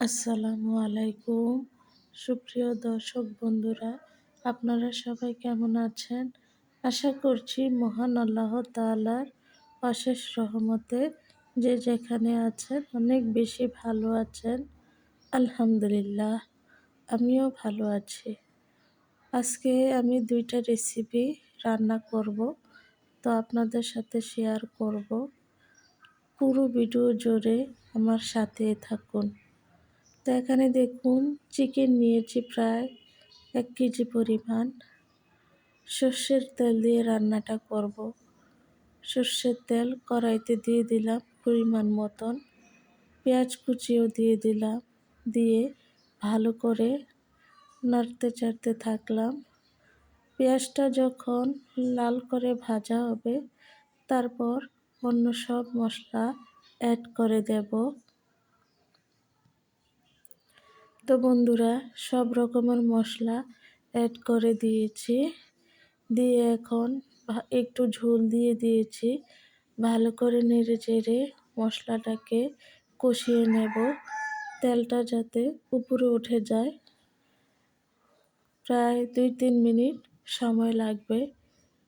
আসসালামু আলাইকুম। সুপ্রিয় দর্শক বন্ধুরা, আপনারা সবাই কেমন আছেন? আশা করছি মহান আল্লাহ তালার অশেষ রহমতে যে যেখানে আছেন, অনেক বেশি ভালো আছেন। আলহামদুলিল্লাহ, আমিও ভালো আছি। আজকে আমি দুইটা রেসিপি রান্না করব, তো আপনাদের সাথে শেয়ার করব। পুরো ভিডিও জুড়ে আমার সাথে থাকুন। তো এখানে দেখুন চিকেন নিয়েছি প্রায় এক কেজি পরিমাণ। সর্ষের তেল দিয়ে রান্নাটা করব। সর্ষের তেল কড়াইতে দিয়ে দিলাম পরিমাণ মতন। পেঁয়াজ কুচিও দিয়ে দিলাম, দিয়ে ভালো করে নাড়তে চাড়তে থাকলাম। পেঁয়াজটা যখন লাল করে ভাজা হবে, তারপর অন্য সব মশলা অ্যাড করে দেব। তো বন্ধুরা, সব রকমের মশলা অ্যাড করে দিয়েছি। দিয়ে এখন একটু ঝোল দিয়ে দিয়েছি। ভালো করে নেড়ে চেড়ে মশলাটাকে কষিয়ে নেব। তেলটা যাতে উপরে উঠে যায়। প্রায় দুই তিন মিনিট সময় লাগবে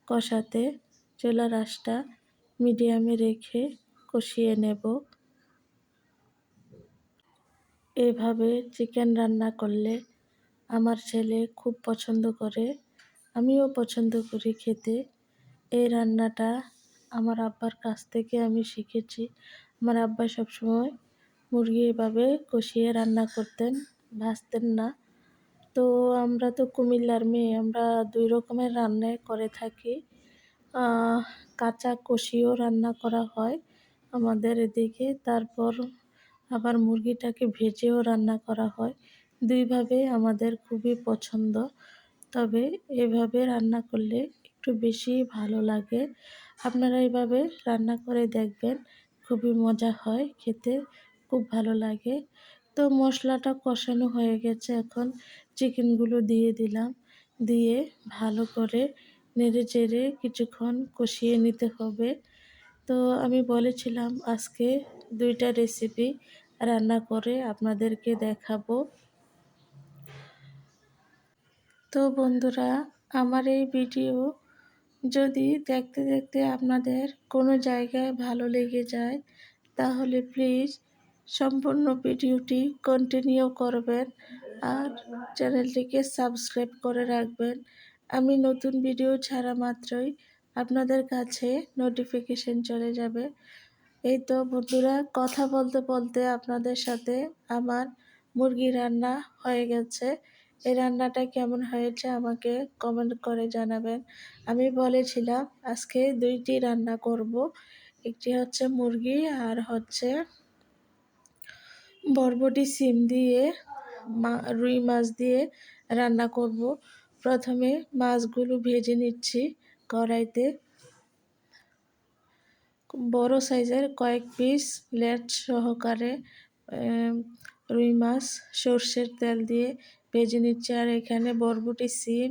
কষাতে। চুলার আঁচটা মিডিয়ামে রেখে কষিয়ে নেব। এভাবে চিকেন রান্না করলে আমার ছেলে খুব পছন্দ করে, আমিও পছন্দ করি খেতে। এই রান্নাটা আমার আব্বার কাছ থেকে আমি শিখেছি। আমার আব্বা সবসময় মুরগি এভাবে কষিয়ে রান্না করতেন, ভাজতেন না। তো আমরা তো কুমিল্লার মেয়ে, আমরা দুই রকমের রান্নাই করে থাকি। কাঁচা কষিয়েও রান্না করা হয় আমাদের এদিকে, তারপর আবার মুরগিটাকে ভেজেও রান্না করা হয়। দুইভাবে আমাদের খুবই পছন্দ। তবে এভাবে রান্না করলে একটু বেশি ভালো লাগে। আপনারা এইভাবে রান্না করে দেখবেন, খুবই মজা হয়, খেতে খুব ভালো লাগে। তো মশলাটা কষানো হয়ে গেছে এখন, চিকেনগুলো দিয়ে দিলাম। দিয়ে ভালো করে নেড়ে চেড়ে কিছুক্ষণ কষিয়ে নিতে হবে। তো আমি বলেছিলাম আজকে দুইটা রেসিপি রান্না করে আপনাদেরকে দেখাবো। তো বন্ধুরা, আমার এই ভিডিও যদি দেখতে দেখতে আপনাদের কোনো জায়গায় ভালো লেগে যায়, তাহলে প্লিজ সম্পূর্ণ ভিডিওটি কন্টিনিউ করবেন আর চ্যানেলটিকে সাবস্ক্রাইব করে রাখবেন। আমি নতুন ভিডিও ছাড়া মাত্রই আপনাদের কাছে নোটিফিকেশন চলে যাবে। এই তো বন্ধুরা, কথা বলতে বলতে আপনাদের সাথে আমার মুরগি রান্না হয়ে গেছে। এই রান্নাটা কেমন হয়েছে আমাকে কমেন্ট করে জানাবেন। আমি বলেছিলাম আজকে দুইটি রান্না করব, একটি হচ্ছে মুরগি আর হচ্ছে বরবটি সিম দিয়ে রুই মাছ দিয়ে রান্না করব। প্রথমে মাছগুলো ভেজে নিচ্ছি কড়াইতে। বড় সাইজের কয়েক পিস লেট সহকারে রুই মাছ, সর্ষের তেল দিয়ে ভেজে নিচ্ছি। আর এখানে বরবটি সিম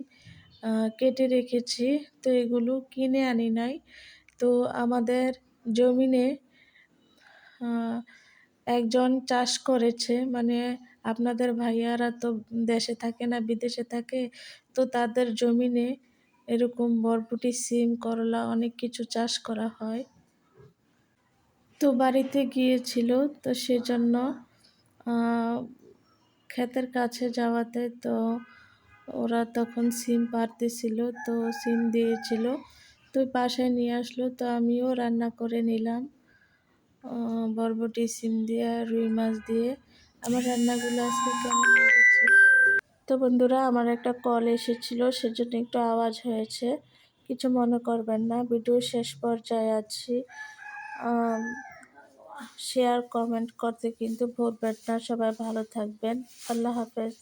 কেটে রেখেছি। তো এগুলো কিনে আনি নাই। তো আমাদের জমিনে একজন চাষ করেছে। মানে আপনাদের ভাইয়ারা তো দেশে থাকে না, বিদেশে থাকে। তো তাদের জমিনে এরকম বরবটি, সিম, করলা অনেক কিছু চাষ করা হয়। তো বাড়িতে গিয়েছিল তো সেজন্য ক্ষেতের কাছে যাওয়াতে তো ওরা তখন সিম পারতেছিল তো সিম দিয়েছিল। তো বাসায় নিয়ে আসলো, তো আমিও রান্না করে নিলাম। বরবটি সিম দিয়ে, রুই মাছ দিয়ে। আমার রান্নাগুলো আজকে কেমন লেগেছে? তো বন্ধুরা, আমার একটা কল এসেছিল, সেজন্য একটু আওয়াজ হয়েছে। কিছু মনে করবেন না, ভিডিও শেষ পর্যায়ে আছি। শেয়ার কমেন্ট করতে কিন্তু ভুলবেন না। সবাই ভালো থাকবেন। আল্লাহ হাফেজ।